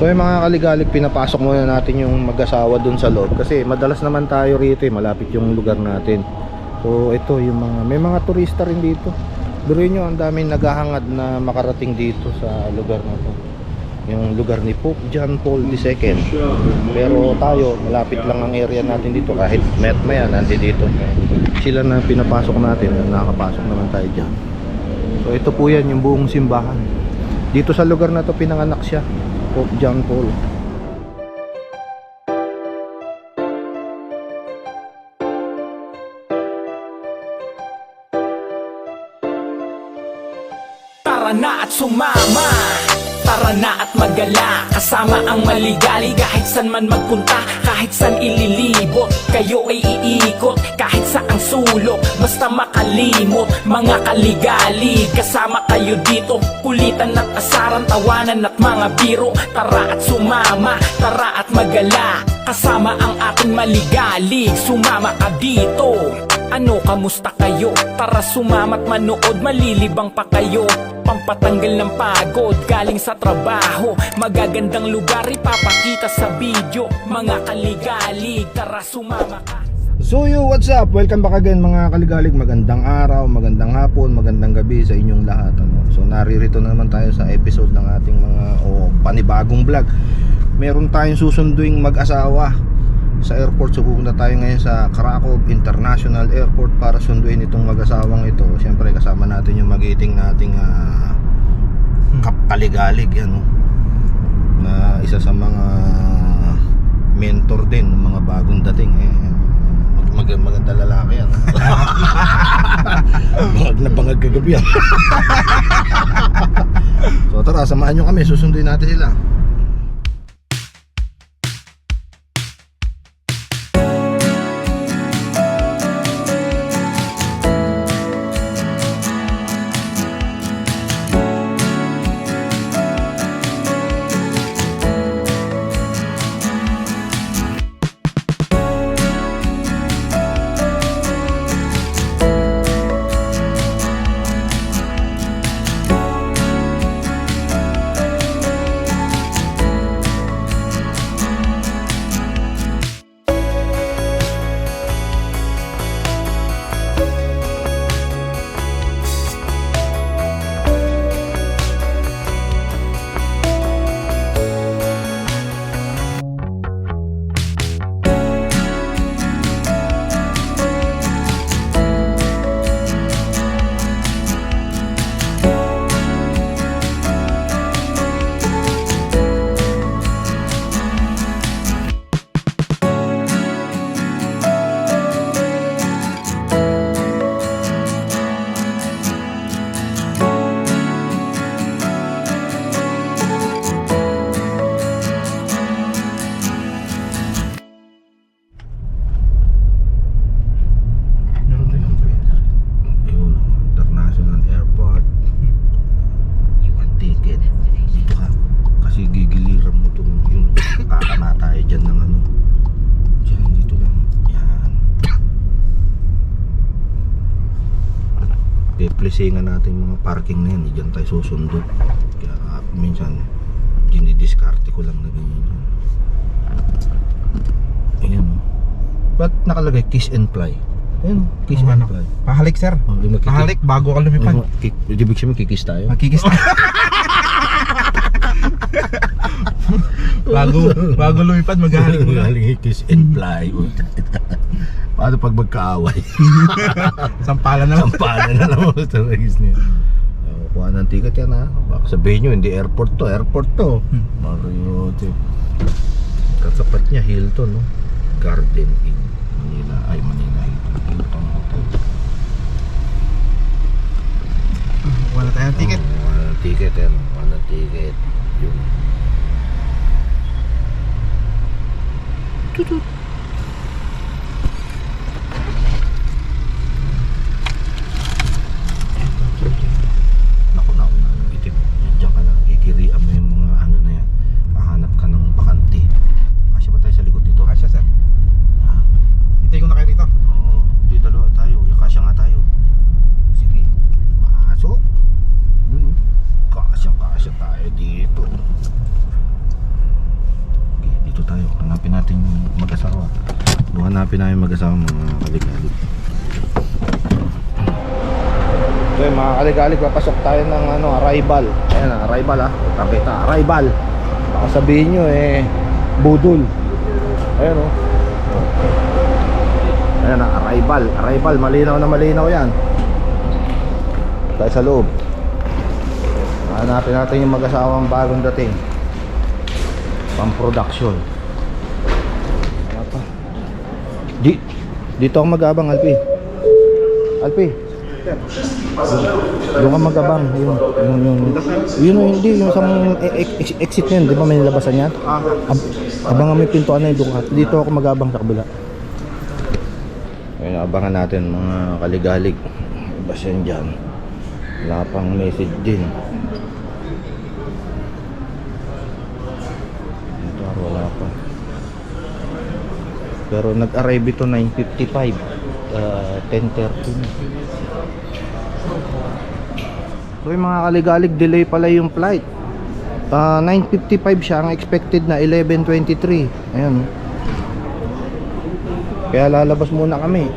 So yung mga kaligalig, pinapasok muna natin yung mag-asawa dun sa loob kasi madalas naman tayo rito eh, malapit yung lugar natin. So ito yung mga, may mga turista rin dito. Biruin nyo, ang daming naghahangad na makarating dito sa lugar na to. Yung lugar ni Pope John Paul II. Pero tayo, malapit lang ang area natin dito kahit met maya nandi dito. Sila na pinapasok natin, nakakapasok naman tayo dyan. So ito po yan, yung buong simbahan. Dito sa lugar na to pinanganak siya, Pope John Paul. Tara na at sumama. Tara na at magala. Kasama ang maligali Kahit san man magpunta Kahit san ililibot Kayo ay iikot Kahit sa ang sulok Basta makalimot Mga kaligali. Kasama kayo dito Kulitan at asaran Tawanan at mga biro. Tara at sumama Tara at magala. Kasama ang ating maligalig Sumama ka dito. Ano, kamusta kayo? Tara sumamat manood, malilibang pa kayo. Pampatanggal ng pagod, galing sa trabaho. Magagandang lugar, ipapakita sa video. Mga kaligalig, tara sumama ka So yo, what's up? Welcome back again mga kaligalig. Magandang araw, magandang hapon, magandang gabi sa inyong lahat. Ano? So naririto na naman tayo sa episode ng ating mga o panibagong vlog. Meron tayong susunduing mag-asawa sa airport. So pupunta tayo ngayon sa Krakow International Airport para sunduin itong mag-asawang ito. Siyempre kasama natin yung magiting nating uh, kapkaligalig yan. No? Na isa sa mga mentor din ng mga bagong dating eh. Mag, mag maganda lalaki yan. bangag na bangag kagabi yan. so tara, samahan nyo kami, susunduin natin sila. Deplacingan natin mga parking na yan. Diyan tayo susundo. Kaya ah, minsan, dinidiskarte ko lang na ganyan. yan. Ayan. oh. Ba't nakalagay kiss and fly? Ayan, kiss and Ano? fly. Pahalik sir. Oh, Pahalik bago ka lumipad. Ano, kik, ibig sabihin kikis tayo? Magkikis na. bago bago lumipad maghahalik mo. Galing kiss and fly. Paano pag magkaaway? Sampala na. Sampalan na naman sa ragis niya. Uh, kuha ng ticket yan ha. Baka sabihin nyo, hindi airport to. Airport to. Hmm. Mariote. Katapat niya, Hilton. No? Garden Inn. Manila. Ay, Manila. Hilton. Hilton Hotel. Wala tayong ticket. Oh, kuha ng ticket yan. Kuha ng ticket. Yun. Tutut. Naku na, una yung itim. Yan, Diyan ka lang, gigirian mo yung mga ano na yan. Hahanap ka ng bakante. Kasi ba tayo sa likod dito? Kasya sir. Ah, Hintay ko na kayo rito. Oo, hindi dalawa tayo. Yung kasya nga tayo. Sige, pasok. Yun, oh. Kasya, kasya tayo dito. Hahanapin namin mag-asawa mga kaligalig. So yun, mga kaligalig, papasok tayo ng ano, arrival. Ayan, ah, arrival ah. Tapita, arrival. Baka sabihin nyo eh, budol. Ayan oh. Ayan ah, arrival. Arrival, malinaw na malinaw yan. Tayo sa loob. Hanapin natin yung mag-asawang bagong dating. Pang production. Ano pa? Di, dito ako mag-abang, Alpi. Alpi. Doon ka mag-abang. Yun, yun, yun. Yun, hindi. Yung sa ex- exit na yun. Di ba may nilabasan yan? Ab abangan mo yung pintuan na yun. Doon. Dito ako mag-abang sa kabila. Ayun, abangan natin mga kaligalig. Bas yan dyan. Wala pang message din. Ito, wala pa. Pero nag-arrive ito 9.55. Uh, 10.30 na. So yung mga kaligalig, delay pala yung flight. Ah, 9.55 siya, ang expected na 11.23. Ayan. oh. Kaya lalabas muna kami.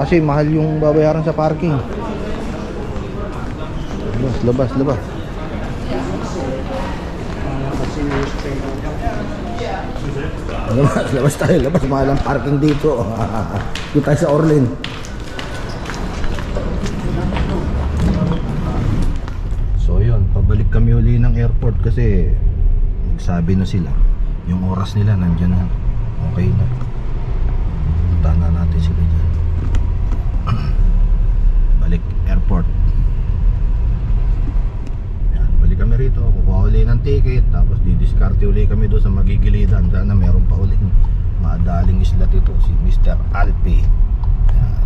Kasi mahal yung babayaran sa parking. Labas, labas, labas. Labas, labas tayo, labas. Mahal ang parking dito. Dito tayo sa Orlin. So yun, pabalik kami uli ng airport kasi nagsabi na sila. Yung oras nila nandyan na. Okay na. Puntahan na natin sila dyan. Balik airport. Yan, balik kami rito. Kukuha uli ng ticket. Tapos didiskarte uli kami doon sa magigilidan. Sana meron pa uli madaling isla dito. Si Mr. Alpi. Yan.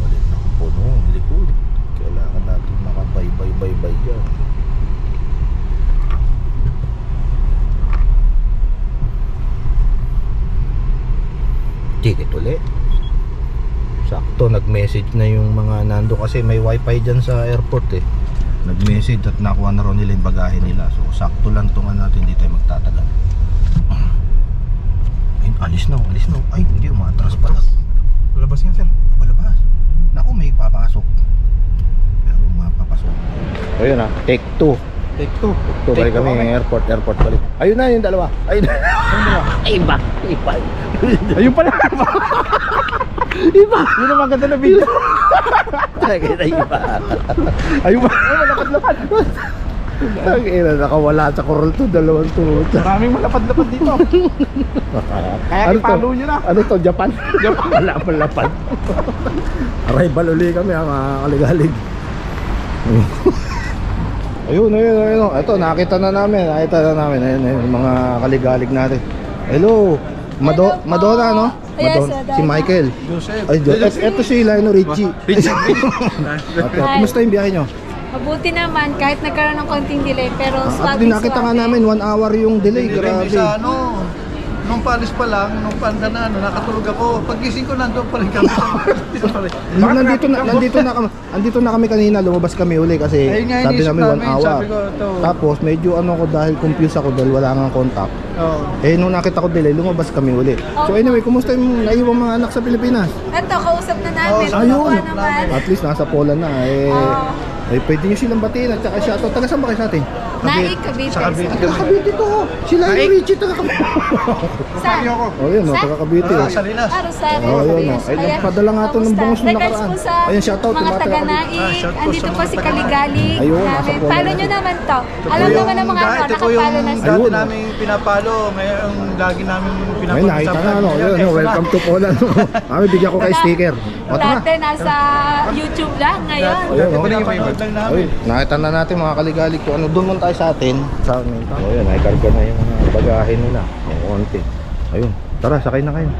Ulit na puno. ang Likod. Kailangan natin makabay-bay-bay-bay dyan. Ticket uli. Sakto, nag-message na yung mga nando kasi may wifi dyan sa airport eh. Nag-message at nakuha na rin nila yung bagahe nila. So, sakto lang tungan natin, hindi tayo magtatagal. Ay, alis na, alis na. Ay, hindi, umatras pala. Labas nga sir. Palabas. Naku, may papasok. Pero mapapasok. Ayun na, take two. Take two. Ito, balik kami, airport, airport balik. Ayun na, yung dalawa. Ayun na. Iba, iba. Ayun pala. Iba. Yun ang maganda na video. Tagay na iba. Ayun pa. Ayun, malapad-lapad. Ang ina, nakawala sa coral to, dalawang tuhod. Maraming malapad-lapad dito. Kaya Ano ipalo nyo na. Ano to, Japan? Japan. Wala pa lapad. Arrival uli kami ha, mga kaligalig. ayun, ayun, ayun. Ito, nakita na namin. Nakita na namin. Ayun, ayun, mga kaligalig natin. Hello. Mado. Madonna, no? Yes, Madonna. Madonna. Si Michael. Joseph. Ay, Jo- et- eto si Lino Richie. Richie. At, uh, kumusta yung biyahe nyo? Mabuti naman kahit nagkaroon ng konting delay pero At swerte din nakita nga namin, one hour yung delay. Rin Grabe. sa ano, nung palis pa lang, nung panda na ano, nakatulog ako. Pagising ko nandun pa rin kami. Nung nandito na nandito na kami andito na kami kanina lumabas kami uli kasi Ayun nga, sabi inisip namin one namin, hour. sabi ko, ito. Tapos medyo ano ko dahil confused ako dahil wala nga contact. Oo. Eh nung nakita ko delay lumabas kami uli. So anyway, kumusta yung naiwang mga anak sa Pilipinas? Ito, kausap na namin. Oh, ayun. Ayun. naman. At least nasa Poland na eh. Ah. eh pwede nyo silang batiin at saka siya to. Taga saan ba kayo sa atin? Naik, Cavite. Sa Cavite. Taga Cavite to. Sila yung Richie taga Cavite. Saan? Oh yun, no, Sa- taga Cavite. Ah, oh. sa Linas. Ah, Rosario. Oh, yun, no. Ay, nagpadala nga to ng bangos nung nakaraan. po Ayun, shoutout, mga mga taga- taga-naik. Ah, shout po Andito po si Kaligalig. Ayun, nasa. Poland Follow na nyo naman to. Alam po naman ng mga dati po yung nakapalo na dati sila. Ayun. namin pinapalo. Ngayon, lagi namin Ay, pinapalo. nakita nga, no. Yun, no. Welcome to Poland. Kami bigyan ko kay sticker. Dati nasa YouTube lang. Ngayon. Ayun, no. Ayun, nakita na natin mga kaligalig ano. Doon muna tayo sa atin. Sa amin. O, yun. Nakikarga na yung mga bagahe nila. Yung konti. Ayun. Tara, sakay na kayo.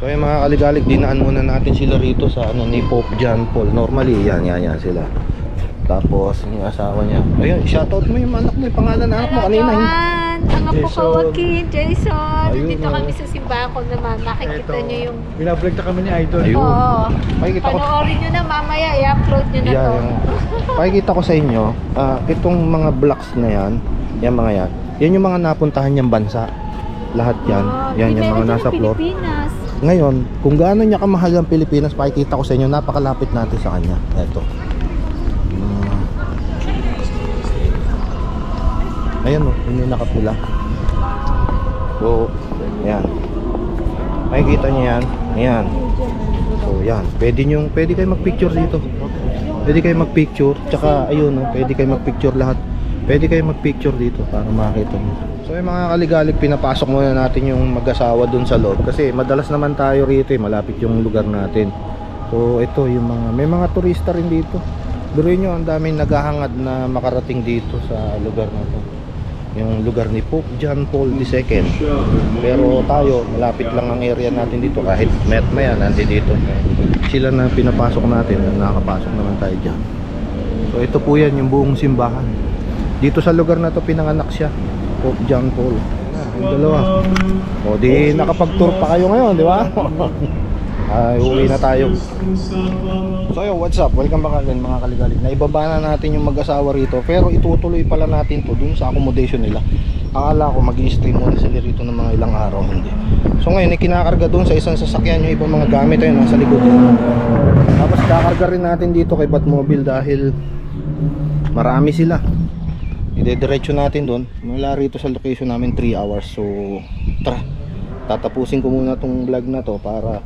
So yung mga kaligalig, dinaan muna natin sila rito sa ano ni Pope John Paul. Normally, yan, yan, yan sila. Tapos yung asawa niya. Ayun, shoutout mo yung anak mo, yung pangalan ng anak mo kanina. hindi? Johan! Ang apo ko, Jason. Joaquin, Jason. Ayun, Dito oh. kami sa simbahan ko naman. Nakikita Ito. niyo yung... Binablog na kami ni Idol. Ayun. Oo. Makikita ko, Panoorin nyo na mamaya. I-upload nyo na yan, to. pakikita ko sa inyo, ah, itong mga blocks na yan, yan mga yan, yan yung mga napuntahan niyang bansa. Lahat yan, Oh, yan yung mga din nasa ng floor. Pilipinas. Ngayon, kung gaano niya kamahal ang Pilipinas, pakikita ko sa inyo, napakalapit natin sa kanya. Ito. Mm. Ayan o, yun yung nakapula. So, ayan. Makikita niyo yan. Ayan. So, yan. Pwede nyo, pwede kayo magpicture dito. Pwede kayo magpicture. Tsaka, ayun o, pwede kayo magpicture lahat. Pwede kayo magpicture dito para makita nyo. So, yung mga kaligalig, pinapasok muna natin yung mag-asawa dun sa loob. Kasi madalas naman tayo rito eh, malapit yung lugar natin. So, ito yung mga, may mga turista rin dito. Durin nyo, ang daming naghahangad na makarating dito sa lugar na to. Yung lugar ni Pope John Paul II. Pero tayo, malapit lang ang area natin dito. Kahit met maya, nandito dito. Sila na pinapasok natin, nakakapasok naman tayo dyan. So ito po yan, yung buong simbahan. Dito sa lugar na to pinanganak siya. Pope John Paul. Yung dalawa. O di nakapag-tour pa kayo ngayon, di ba? Ay, uwi na tayo. So yo, what's up? Welcome back again mga kaligalig. Naibaba na natin yung mag-asawa rito pero itutuloy pala natin to dun sa accommodation nila. Akala ko mag stay muna sila rito ng mga ilang araw, hindi. So ngayon, ikinakarga dun sa isang sasakyan yung ibang mga gamit ayun nasa likod. Tapos kakarga rin natin dito kay Batmobile dahil marami sila. Idediretso natin doon. Mula rito sa location namin 3 hours. So, tara. Tatapusin ko muna tong vlog na to para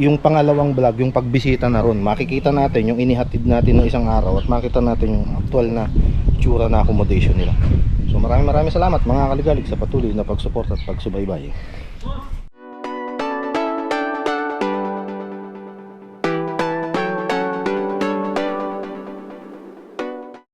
yung pangalawang vlog, yung pagbisita na ron, makikita natin yung inihatid natin ng isang araw at makita natin yung actual na itsura na accommodation nila. So maraming maraming salamat mga kaligalig sa patuloy na pagsuporta at pagsubaybay.